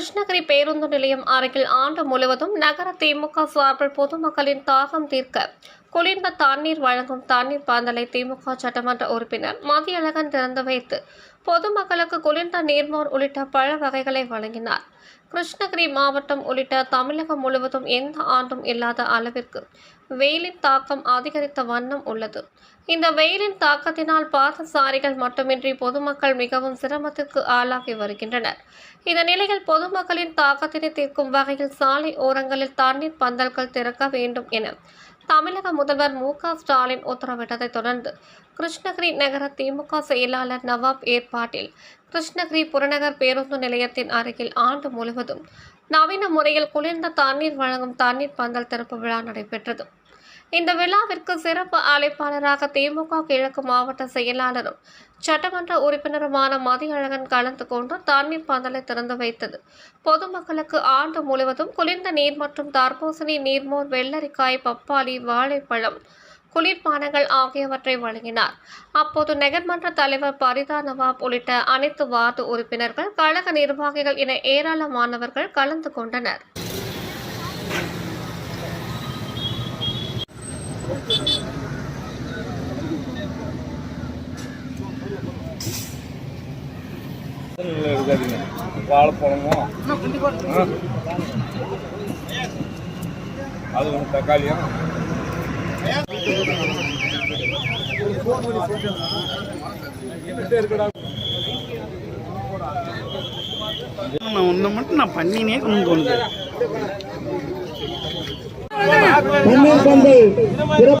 கிருஷ்ணகிரி பேருந்து நிலையம் அருகில் ஆண்டு முழுவதும் நகர திமுக சார்பில் பொதுமக்களின் தாகம் தீர்க்க குளிர்ந்த தண்ணீர் வழங்கும் தண்ணீர் பந்தலை திமுக சட்டமன்ற உறுப்பினர் மதியழகன் திறந்து வைத்து பொதுமக்களுக்கு குளிர்ந்த நீர்மோர் உள்ளிட்ட பழ வகைகளை வழங்கினார். கிருஷ்ணகிரி மாவட்டம் உள்ளிட்ட தமிழகம் முழுவதும் எந்த ஆண்டும் இல்லாத அளவிற்கு வெயிலின் தாக்கம் அதிகரித்த வண்ணம் உள்ளது. இந்த வெயிலின் தாக்கத்தினால் பாதசாரிகள் மட்டுமின்றி பொதுமக்கள் மிகவும் சிரமத்திற்கு ஆளாகி வருகின்றனர். இந்த நிலையில் பொதுமக்களின் தாக்கத்தினை தீர்க்கும் வகையில் சாலை ஓரங்களில் தண்ணீர் பந்தல்கள் திறக்க வேண்டும் என தமிழக முதல்வர் மு க ஸ்டாலின் உத்தரவிட்டதைத் தொடர்ந்து கிருஷ்ணகிரி நகர திமுக செயலாளர் நவாப் ஏற்பாட்டில் கிருஷ்ணகிரி புறநகர் பேருந்து நிலையத்தின் அருகில் ஆண்டு முழுவதும் நவீன முறையில் குளிர்ந்த தண்ணீர் வழங்கும் தண்ணீர் பந்தல் திறப்பு விழா நடைபெற்றது. இந்த விழாவிற்கு சிறப்பு அழைப்பாளராக திமுக கிழக்கு மாவட்ட செயலாளரும் சட்டமன்ற உறுப்பினருமான மதியழகன் கலந்து கொண்டு தண்ணீர் பந்தலை திறந்து வைத்தது. பொதுமக்களுக்கு ஆண்டு முழுவதும் குளிர்ந்த நீர் மற்றும் தர்பூசணி நீர்மோர் வெள்ளரிக்காய் பப்பாளி வாழைப்பழம் குளிர்பானங்கள் ஆகியவற்றை வழங்கினார். அப்போது நகர்மன்ற தலைவர் பரிதா நவாப் உள்ளிட்ட அனைத்து வார்டு உறுப்பினர்கள் கழக நிர்வாகிகள் என ஏராளமானவர்கள் கலந்து கொண்டனர். இருக்காதீங்க வாழைப்பழமும் அது ஒன்று தக்காளியும் நான் ஒன்றை மட்டும் நான் பண்ணினே கொண்டு தோணுது